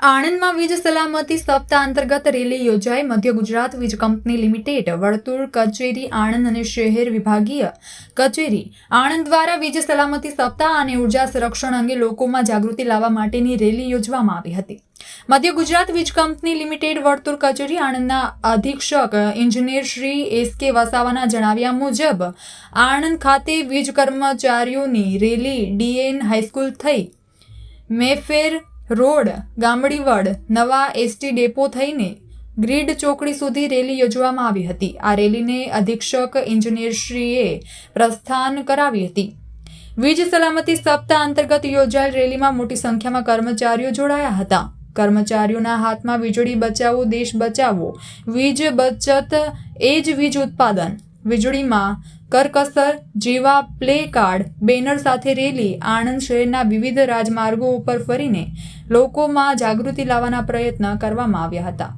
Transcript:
આણંદમાં વીજ સલામતી સપ્તાહ અંતર્ગત રેલી યોજાઈ. મધ્ય ગુજરાત વીજ કંપની લિમિટેડ, વર્તુળ કચેરી, આણંદ અને શહેર વિભાગીય કચેરી. આણંદ દ્વારા વીજ સલામતી સપ્તાહ અને ઊર્જા સંરક્ષણ અંગે લોકોમાં જાગૃતિ લાવવા માટેની રેલી યોજવામાં આવી હતી. મધ્ય ગુજરાત વીજ કંપની લિમિટેડ, વર્તુળ કચેરી આણંદના અધિક્ષક, એન્જિનિયર શ્રી એસ કે વસાવાના જણાવ્યા મુજબ, આણંદ ખાતે વીજ કર્મચારીઓની રેલી ડીએન હાઈસ્કૂલ થઈ. મેફેર રોડ ગામડીવડ નવા એસટી ડેપો થઈને ગ્રીડ ચોકડી સુધી રેલી યોજવામાં આવી હતી. આ રેલીને અધિક્ષક ઇન્જિનિયરશ્રીએ પ્રસ્થાન કરાવી હતી. વીજ સલામતી સપ્તાહ અંતર્ગત યોજાયેલ રેલીમાં મોટી સંખ્યામાં કર્મચારીઓ જોડાયા હતા. કર્મચારીઓના હાથમાં વીજળી બચાવો, દેશ બચાવો, વીજ બચત, એ જ વીજ ઉત્પાદન વીજળીમાં કરકસર જેવા પ્લે કાર્ડ, બેનર સાથે રેલી, આણંદ શહેરના વિવિધ રાજમાર્ગો ઉપર ફરીને લોકોમાં જાગૃતિ લાવવાના પ્રયત્ન કરવામાં આવ્યા હતા.